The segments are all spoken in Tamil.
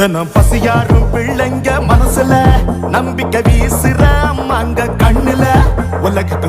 தினம் பசியாரும் பிள்ளைங்க மனசுல நம்பிக்கை வீசுற அம்மா அங்க கண்ணுல. உலகத்து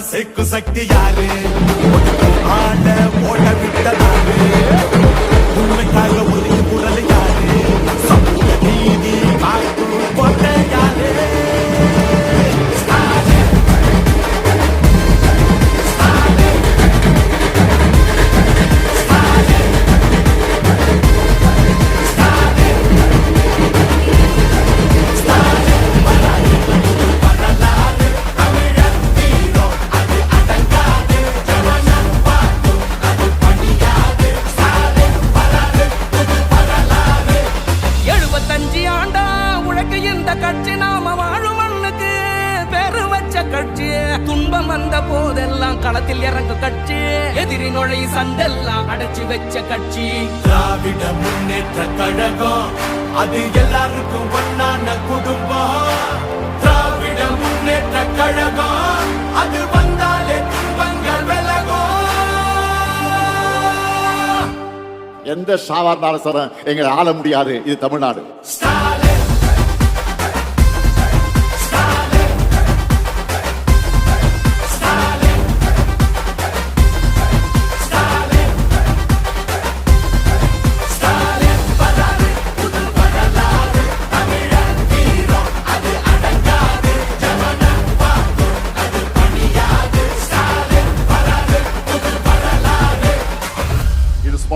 ஆசைக்கு சக்தி யாரு? ஆட ஓட விட்டதாரு. உண்மைக்காக எந்த சாவார்னாலும் சரம் எங்களை ஆள முடியாது இது தமிழ்நாடு.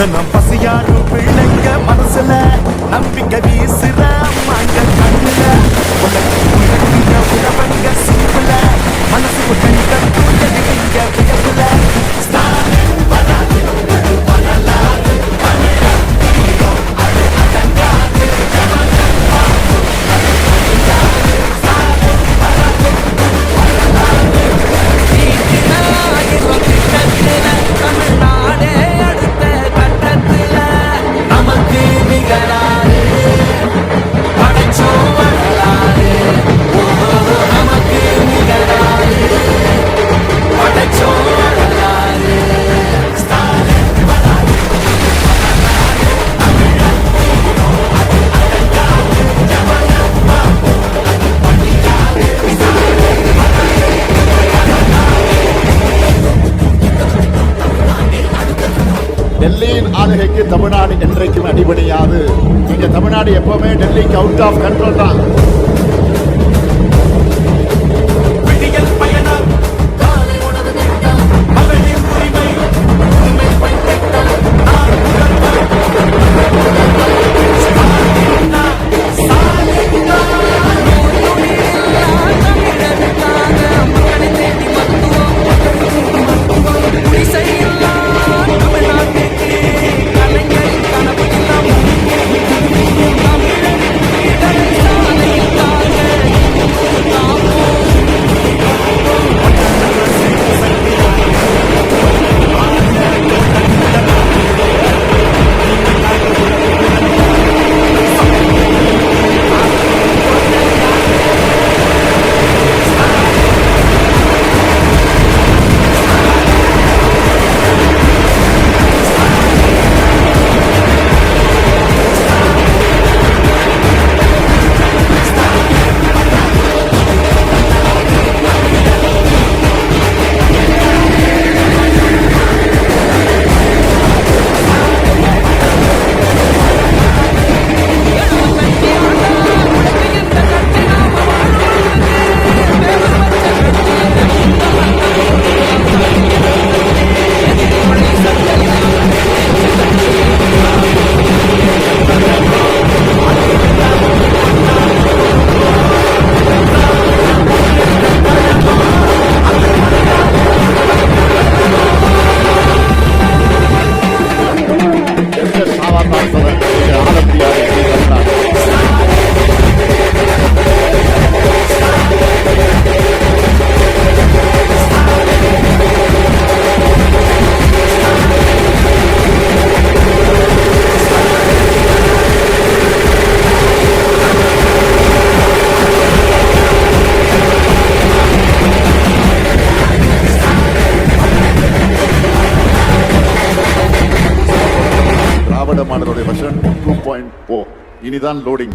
இங்க நம் பசியாடும் பிள்ளைங்க மனசுல நம்பிக்கை வீசுற அம்மாங்க கண்ணுல. உலகத்திய உழவங்க சிம்பிள. மனசுக்கு டெல்லியின் ஆளுகைக்கு தமிழ்நாடு என்றைக்கும் அடிபணியாது. இங்கே தமிழ்நாடு எப்பவுமே டெல்லிக்கு அவுட் ஆஃப் கண்ட்ரோல் தான். இனிதான் லோடிங்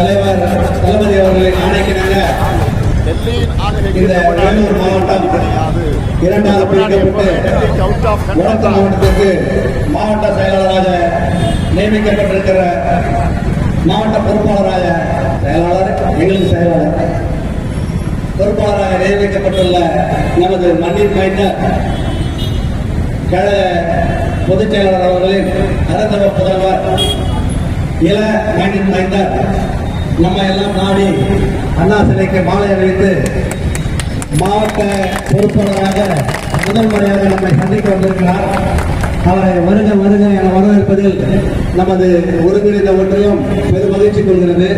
தலைவர் தளபதி அவர்களை ஆணைக்கிணங்க. இந்த வேலூர் மாவட்டம் இரண்டாவது பிரிக்கப்பட்டு வடக்கு மாவட்டத்திற்கு மாவட்ட செயலாளராக நியமிக்கப்பட்டிருக்கிற மாவட்ட பொறுப்பாளராக செயலாளர் எங்களுக்கு செயலாளர் பொறுப்பாளராக நியமிக்கப்பட்டுள்ள நமது மண்ணின் மைனர் கழக பொதுச் செயலாளர் அவர்களின் அரசவ புதல்வர் இள மண்ணின் மைந்தர் நம்ம எல்லாம் நாடி அண்ணா சிலைக்கு மாலை அணிவித்து மாவட்ட பொறுப்பாளராக முதல் முறையாக நம்மை சந்திக்க வந்திருக்கிறார். அவரை வருக வருக என வரவேற்பதில் நமது ஒருங்கிணைந்த ஒன்றியம் பெரும் மகிழ்ச்சி கொள்கிறது.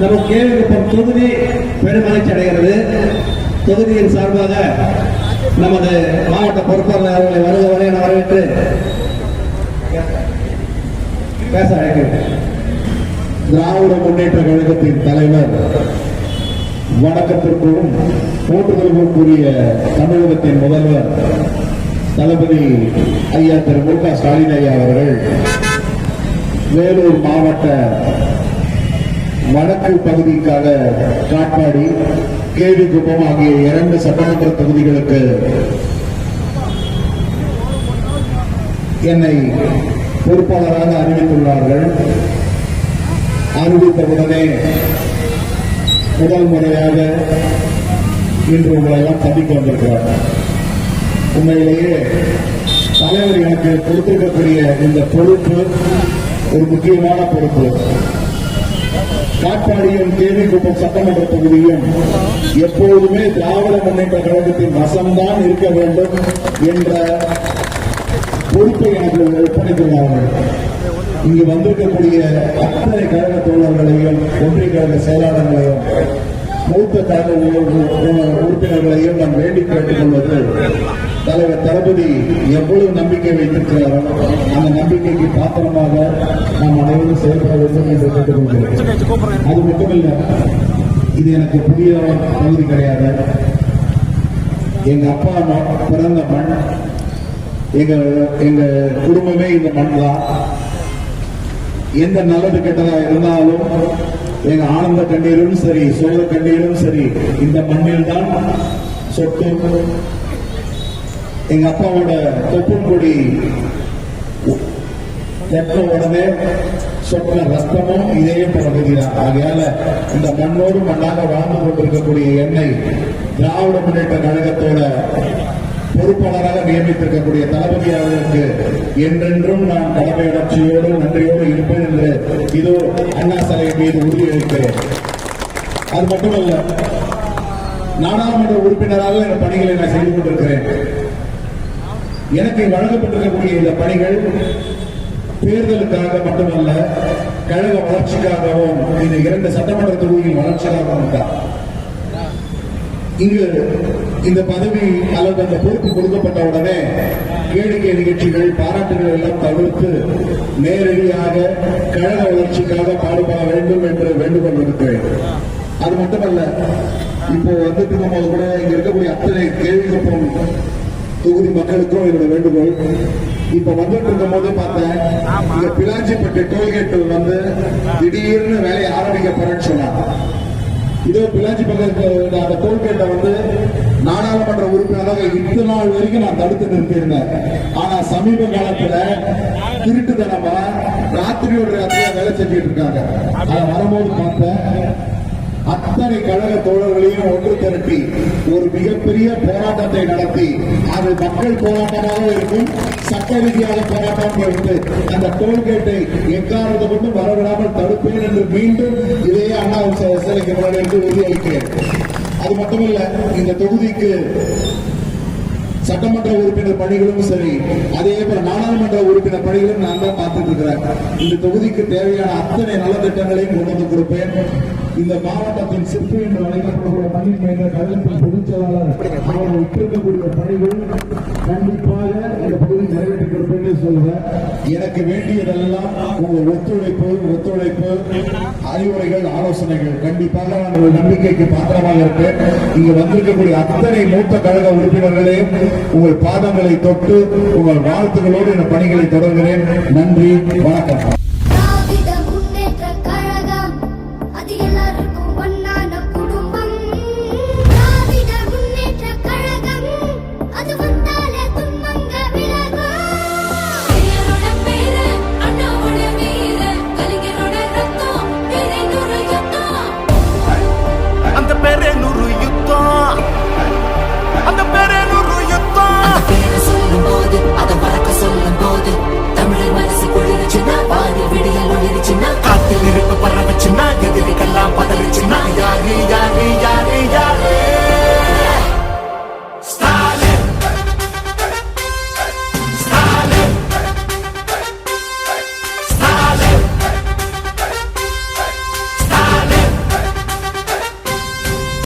நம்ம கேள்விக்குப்பம் தொகுதி பெருமகிழ்ச்சி அடைகிறது. தொகுதியின் சார்பாக நமது மாவட்ட பொறுப்பாளர் அவர்களை வருக வரை என வரவேற்று பேச அழைக்கிறேன். திராவிட முன்னேற்ற கழகத்தின் தலைவர் வணக்கத்திற்கும் போற்றுதலுக்குரிய தமிழகத்தின் முதல்வர் தளபதி ஐயா திரு மு க ஸ்டாலின் ஐயா அவர்கள் வேலூர் மாவட்ட வடக்கு பகுதிக்காக காட்பாடி கேவிக்குப்பம் ஆகிய இரண்டு சட்டமன்ற தொகுதிகளுக்கு என்னை பொறுப்பாளராக அறிவித்துள்ளார்கள். அறிவித்தவுடனே முதல் முறையாக இன்று உங்களை எல்லாம் சந்திக்க வந்திருக்கிறார். உண்மையிலேயே தலைவர் எனக்கு கொடுத்திருக்கக்கூடிய இந்த பொறுப்பு ஒரு முக்கியமான பொறுப்பு. காட்பாடியும் தேவிக்குப்பம் சட்டமன்ற தொகுதியும் எப்போதுமே திராவிட முன்னேற்ற கழகத்தின் வசம்தான் இருக்க வேண்டும் என்ற பொறுப்பை எனக்கு ஒப்படைத்துள்ளார்கள் இங்கு வந்திருக்கக்கூடிய அத்தனை கழக தோழர்களையும் ஒன்றிய கழக செயலாளர்களையும் மூத்த கழக உறுப்பினர்களையும் நான் வேண்டி கேட்டுக் கொள்வது தலைவர் தளபதி எவ்வளவு நம்பிக்கை வைத்திருக்கிறாரோ அந்த நம்பிக்கைக்கு பாத்திரமாக நாம் அனைவரும் செயல்பட வேண்டும் என்று கேட்டுக்கொள்கிறேன் அது மட்டுமல்ல இது எனக்கு புதிய பகுதி கிடையாது. எங்க அப்பா அம்மா பிறந்த மண் எங்க எங்க குடும்பமே இந்த மண் தான் எந்த நல்லது கெட்டதா இருந்தாலும் எங்க ஆனந்த கண்ணீரும் சரி சோழ கண்ணீரும் சரி இந்த மண்ணில் தான் சொட்டும் எங்க அப்பாவோட தொப்புள் கொடி தெற்ற உடனே சொற்ற ரத்தமும் இதே பகுதிதான். ஆகையால இந்த மண்ணோடு மண்ணாக வாழ்ந்து கொண்டிருக்கக்கூடிய எண்ணெய் திராவிட முன்னேற்ற கழகத்தோட பொறுப்பாளராக நியமித்திருக்கக்கூடிய தளபதி அவர்களுக்கு என்றென்றும் நான் கடமையுணர்ச்சியோடு நன்றியோடு இருப்பேன் என்று இதோ அண்ணா சிலை மீது உறுதியளிக்கிறேன். அது மட்டுமல்ல நாடாளுமன்ற உறுப்பினராக இந்த பணிகளை நான் செய்து கொண்டிருக்கிறேன். எனக்கு வழங்கப்பட்டிருக்கக்கூடிய இந்த பணிகள் தேர்தலுக்காக மட்டுமல்ல கழக வளர்ச்சிக்காகவும் இந்த இரண்டு சட்டமன்ற தொகுதியின் வளர்ச்சிக்காகவும் தான். இங்கு இந்த பதவி அல்லது அந்த பொறுப்பு கொடுக்கப்பட்ட உடனே கேளிக்கை நிகழ்ச்சிகள் பாராட்டுகள் எல்லாம் தவிர்த்து நேரடியாக கழக வளர்ச்சிக்காக பாடுபட வேண்டும் என்று வேண்டுகோள் இருக்கிறேன் அது மட்டுமல்ல இப்போ வந்துட்டு இருக்கும்போது கூட இங்க இருக்கக்கூடிய அத்தனை கேள்விக்கப்புறம் தொகுதி மக்களுக்கும் என்னோட வேண்டுகோள். இப்ப வந்துட்டு இருக்கும் போது பார்த்தேன் இங்க டோல்கேட் வந்து திடீர்னு வேலையை ஆரம்பிக்க போறேன்னு சொன்னாங்க. இதே பிளாச்சி பக்கத்து அந்த டோல்கேட்டை வந்து நாடாளுமன்ற உறுப்பினராக இத்தனை நாள் வரைக்கும் நான் தடுத்து நிறுத்தியிருந்தேன் ஆனா சமீப காலத்துல திருட்டுத்தனமா ராத்திரியோட ராத்திரியா வேலை செஞ்சுட்டு இருக்காங்க. அதை வரும்போது பார்த்தேன் அத்தனை கழக தோழர்களையும் ஒன்று திரட்டி ஒரு மிகப்பெரிய போராட்டத்தை நடத்தி அது மக்கள் போராட்டமாக இருக்கும் சட்ட ரீதியாக போராட்டம் இருந்து அந்த டோல்கேட்டை எக்காரணத்தை கொண்டு வரவிடாமல் தடுப்பேன் என்று மீண்டும் இதே அண்ணா ச- சிலைக்கு முன்னாடி என்று உறுதியளிக்கிறேன். அது மட்டுமல்ல இந்த தொகுதிக்கு சட்டமன்ற உறுப்பினர் பணிகளும் சரி அதே போல நாடாளுமன்ற உறுப்பினர் பணிகளும் நான் தான் பார்த்துட்டு இருக்கிறேன். இந்த தொகுதிக்கு தேவையான அத்தனை நலத்திட்டங்களையும் கொண்டு வந்து கொடுப்பேன். இந்த மாவட்டத்தின் சிற்பி என்று அழைக்கப்படக்கூடிய பணியின் மேல கழகத்தின் பொதுச் செயலாளர் அவர் விட்டிருக்கக்கூடிய பணிகள் கண்டிப்பாக இந்த பகுதி நிறைவேற்றி கொடுப்பேன் என்று சொல்லுவேன் எனக்கு வேண்டியதெல்லாம் உங்க ஒத்துழைப்பு ஒத்துழைப்பு அறிவுரைகள் ஆலோசனைகள். கண்டிப்பாக நான் உங்கள் நம்பிக்கைக்கு பாத்திரமாக இருப்பேன். இங்க வந்திருக்கக்கூடிய அத்தனை மூத்த கழக உறுப்பினர்களையும் உங்கள் பாதங்களை தொட்டு உங்கள் வாழ்த்துகளோடு இந்த பணிகளை தொடர்கிறேன். நன்றி வணக்கம்.